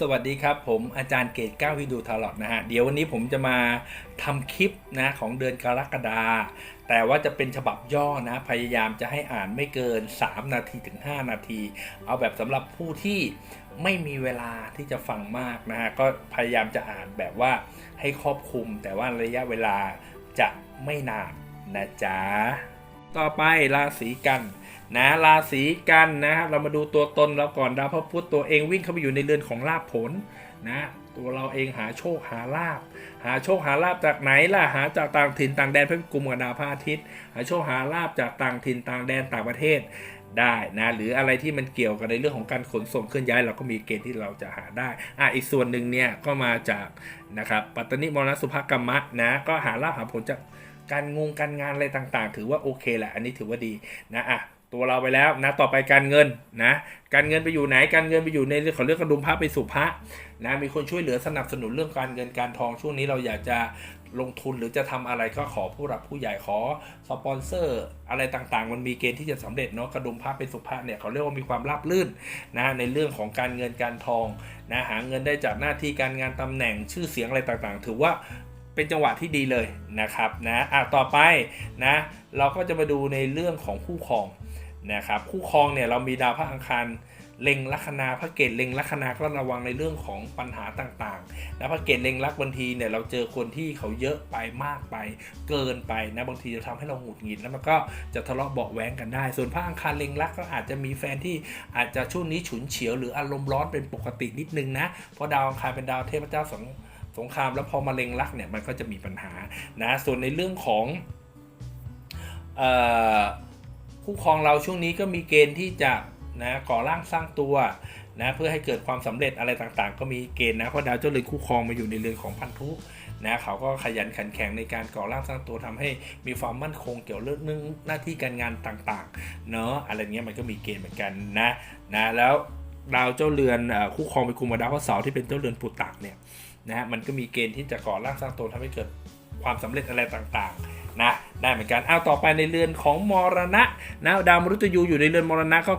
สวัสดีครับ ผมอาจารย์เกตก้าววิดูทาร์ลอตนะฮะ เดี๋ยววันนี้ผมจะมาทำคลิปนะของเดือนกรกฎาแต่ว่าจะเป็นฉบับย่อนะ พยายามจะให้อ่านไม่เกิน 3 นาทีถึง 5 นาที เอาแบบสำหรับผู้ที่ไม่มีเวลาที่จะฟังมากนะฮะ ก็พยายามจะอ่านแบบว่าให้ครอบคลุม แต่ว่าระยะเวลาจะไม่นานนะจ๊ะ ต่อไปราศีกัน นะราศีกันนะครับเรามาดูตัวตนเราก่อนดาวพระพุธตัวเองวิ่งเข้าไปอยู่ในเรือนของลาภผลนะตัวเราเองหาโชคหาลาบหาโชคหาลาบจากไหนล่ะหาจากต่างถิ่นต่างแดนพระกลุ่มกับดาวพระอาทิตย์ หาโชคหาลาบจากต่างถิ่นต่างแดนต่างประเทศได้นะหรืออะไรที่มันเกี่ยวกับในเรื่องของการขนส่งเคลื่อนย้ายเราก็มีเกณฑ์ที่เราจะหาได้อะอีกส่วนหนึ่งเนี่ยก็มาจากนะครับปัตตนิมรณสุภกรรมะนะก็หาลาภหาผลจากการงงการงานอะไรต่างๆ ถือว่าโอเคแหละอันนี้ถือว่าดีนะอะ ตัวเราไปแล้วนะต่อไปการเงินนะการเงินไปอยู่ไหนการเงินไปอยู่ในเรื่องของเรื่องกระดุมพระไปสู่พระนะมีคนช่วยเหลือสนับสนุนเรื่องการเงินการทองช่วงนี้เราอยากจะลงทุนหรือจะทำอะไรก็ขอผู้หลักผู้ใหญ่ขอสปอนเซอร์อะไรต่างๆ มันมีเกณฑ์ที่จะสำเร็จเนาะกระดุมพระไปสู่พระเนี่ยเขาเรียกว่ามีความราบรื่นนะในเรื่องของการเงินการทองนะหาเงินได้จากหน้าที่การงานตำแหน่งชื่อเสียงอะไรต่างๆ ถือว่าเป็นจังหวะที่ดีเลยนะครับนะอะต่อไปนะเราก็จะมาดูในเรื่องของคู่ครอง นะครับคู่ครองเนี่ยเรามีดาวพระอังคารเล็งลัคนาพระเกตเล็งลัคนาก็ระวังในเรื่องของปัญหาต่างๆนะพระเกตเล็งลักบางทีเนี่ยเราเจอคนที่เขาเยอะไปมากไป เกินไปนะบางทีจะทำให้เราหงุดหงิดแล้วมันก็จะทะเลาะเบาะแว้งกันได้ ส่วนพระอังคารเล็งลักก็อาจจะมีแฟนที่อาจจะช่วงนี้ฉุนเฉียวหรืออารมณ์ร้อนเป็นปกตินิดนึงนะเพราะดาวอังคารเป็นดาวเทพเจ้าสองสงครามแล้วพอมาเล็งรักเนี่ยมันก็จะมีปัญหานะส่วนในเรื่องของเออ คู่ครองเราช่วงนี้ก็มีเกณฑ์ที่จะนะก่อร่างสร้างตัวนะเพื่อให้เกิดความสำเร็จอะไรต่างๆ ก็มีเกณฑ์นะเพราะดาวเจ้าเรือนคู่ครองมาอยู่ในเรือนของพันธุนะเขาก็ขยันขันแข็งในการก่อร่างสร้างตัวทำให้มีความมั่นคงเกี่ยวเรื่องหน้าที่การงานต่างๆเนาะอะไรเงี้ยมันก็มีเกณฑ์เหมือนกันนะนะแล้วดาวเจ้าเรือนคู่ครองไปคุมกับดาวพระเสาร์ที่เป็นเจ้าเรือนปุตตะเนี่ยนะฮะมันก็มีเกณฑ์ที่จะก่อร่างสร้างตัวทำให้เกิดความสำเร็จอะไรต่างๆ นะได้เหมือนกันเอาต่อไปในเรือนของมรณะนะดาวมฤตยูอยู่ในเรือนมรณะก็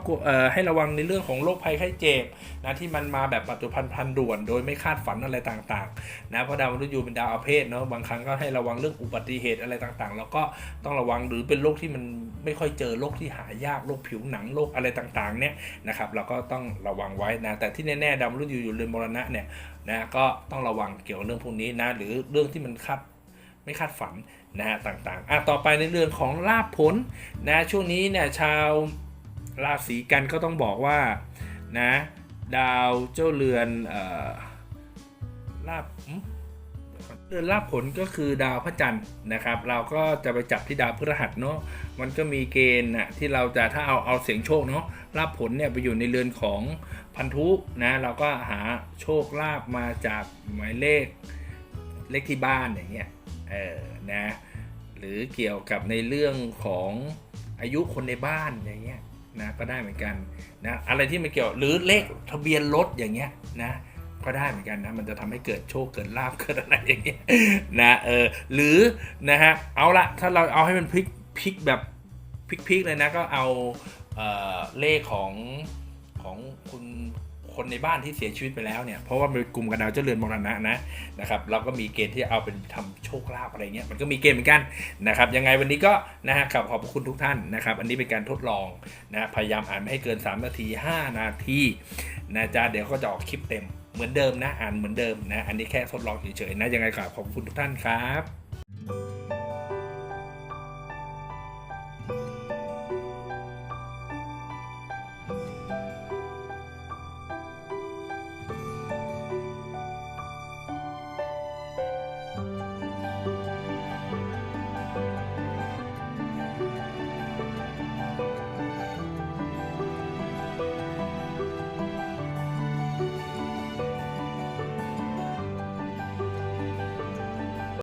ให้ระวังในเรื่องของโรคภัยไข้เจ็บนะที่มันมาแบบปัจจุบันพันด่วน โดยไม่คาดฝันอะไรต่างๆนะเพราะดาวมฤตยูเป็นดาวอาเพศเนาะบางครั้งก็ให้ระวังเรื่องอุบัติเหตุอะไรต่างๆ แล้วก็ต้องระวังหรือเป็นโรคที่มันไม่ค่อยเจอโรคที่หายากโรคผิวหนังโรคอะไรต่างๆเนี่ยนะครับเราก็ต้องระวังไว้นะแต่ที่แน่ๆดาวมฤตยูอยู่เรือนมรณะเนี่ยนะก็ต้องระวังเกี่ยวกับเรื่องพวกนี้นะหรือเรื่องที่มันคาด ไม่คาดฝันนะฮะต่างๆอะต่อไปในเรื่องของลาภผลนะช่วงนี้เนี่ยชาวราศีกันก็ต้องบอกว่านะดาวเจ้าเรือนเอ่อลาภหึเรือนลาภผลก็คือดาวพระจันทร์นะครับ เราก็จะไปจับที่ดาวพฤหัสเนาะมันก็มีเกณฑ์นะที่เราจะถ้าเอาเอาเสียงโชคเนาะลาภผลเนี่ยไปอยู่ในเรือนของพันธุนะเราก็หาโชคลาภมาจากหมายเลข เลขที่บ้านอย่างเงี้ยเออนะหรือเกี่ยวกับในเรื่องของอายุคนในบ้านอย่างเงี้ยนะก็ได้เหมือนกันนะอะไรที่มันเกี่ยวหรือเลขทะเบียนรถอย่างเงี้ยนะก็ได้เหมือนกันนะมันจะทำให้เกิดโชคเกิดลาภเกิดอะไรอย่างเงี้ยนะเออหรือนะฮะเอาละถ้าเราเอาให้มันพลิกพลิกแบบพลิกๆเลยนะก็เอาเออเลขของของคุณ คนในบ้านที่เสียชีวิตไปแล้วเนี่ยเพราะว่ามันกลุ่มกับดาวเจรือนมรณะนะนะครับเราก็มีเกณฑ์ที่เอาเป็นทำโชคลาภอะไรเงี้ยมันก็มีเกณฑ์เหมือนกันนะครับยังไงวันนี้ก็นะฮะขอบขอบคุณทุกท่านนะครับอันนี้เป็นการทดลองนะพยายามอ่านไม่ให้เกิน 3 นาที 5 นาทีนะจ๊ะเดี๋ยวก็จะออกคลิปเต็มเหมือนเดิมนะอ่านเหมือนเดิมนะอันนี้แค่ทดลองเฉยๆนะยังไงก็ขอบคุณทุกท่านครับ